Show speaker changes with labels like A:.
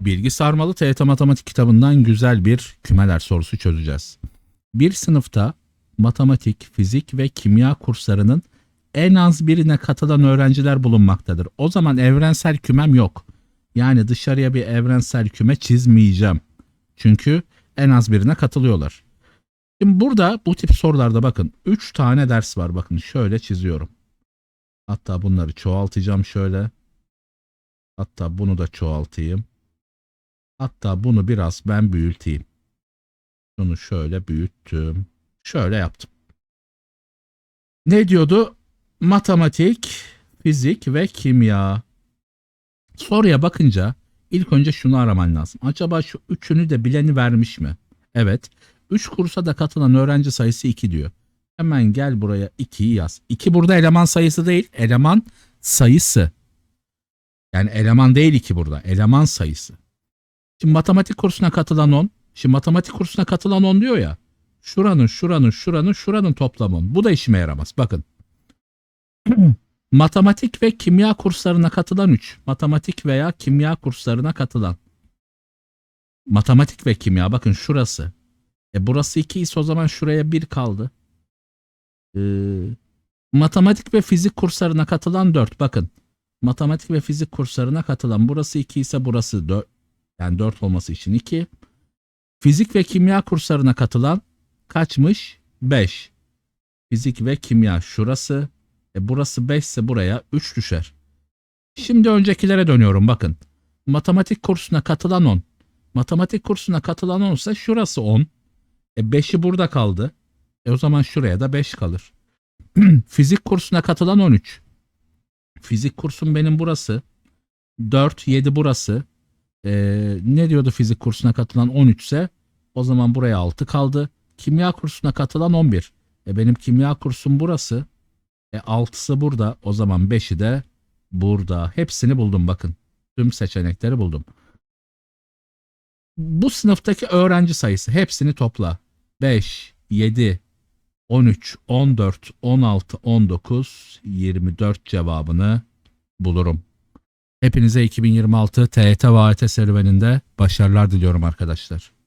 A: Bilgi sarmalı TYT Matematik kitabından güzel bir kümeler sorusu çözeceğiz. Bir sınıfta matematik, fizik ve kimya kurslarının en az birine katılan öğrenciler bulunmaktadır. O zaman evrensel kümem yok. Yani dışarıya bir evrensel küme çizmeyeceğim. Çünkü en az birine katılıyorlar. Şimdi burada bu tip sorularda bakın 3 tane ders var. Bakın şöyle çiziyorum. Hatta bunları çoğaltacağım şöyle. Hatta bunu da çoğaltayım. Hatta bunu biraz ben büyüteyim. Şunu şöyle büyüttüm. Şöyle yaptım. Ne diyordu? Matematik, fizik ve kimya. Soruya bakınca ilk önce şunu araman lazım. Acaba şu üçünü de bileni vermiş mi? Evet. 3 kursa da katılan öğrenci sayısı 2 diyor. Hemen gel buraya 2'yi yaz. 2 burada eleman sayısı değil, eleman sayısı. Yani eleman değil 2 burada, eleman sayısı. Şimdi matematik kursuna katılan 10. Şimdi matematik kursuna katılan 10 diyor ya. Şuranın, şuranın, şuranın, şuranın toplamı 10. Bu da işime yaramaz. Bakın. matematik ve kimya kurslarına katılan 3. Matematik veya kimya kurslarına katılan. Matematik ve kimya bakın şurası. E burası 2 ise o zaman şuraya 1 kaldı. Ee, matematik ve fizik kurslarına katılan 4. Bakın. Matematik ve fizik kurslarına katılan burası 2 ise burası 4. Yani 4 olması için 2. Fizik ve kimya kurslarına katılan kaçmış? 5. Fizik ve kimya şurası. E burası 5 ise buraya 3 düşer. Şimdi öncekilere dönüyorum bakın. Matematik kursuna katılan 10. Matematik kursuna katılan 10 ise şurası 10. E 5'i burada kaldı. E o zaman şuraya da 5 kalır. Fizik kursuna katılan 13. Fizik kursum benim burası. 4, 7 burası. Ee, ne diyordu fizik kursuna katılan 13 ise o zaman buraya 6 kaldı. Kimya kursuna katılan 11. E benim kimya kursum burası. E 6'sı burada. O zaman 5'i de burada. Hepsini buldum bakın. Tüm seçenekleri buldum. Bu sınıftaki öğrenci sayısı hepsini topla. 5, 7, 13, 14, 16, 19, 24 cevabını bulurum. Hepinize 2026 TYT ve serüveninde başarılar diliyorum arkadaşlar.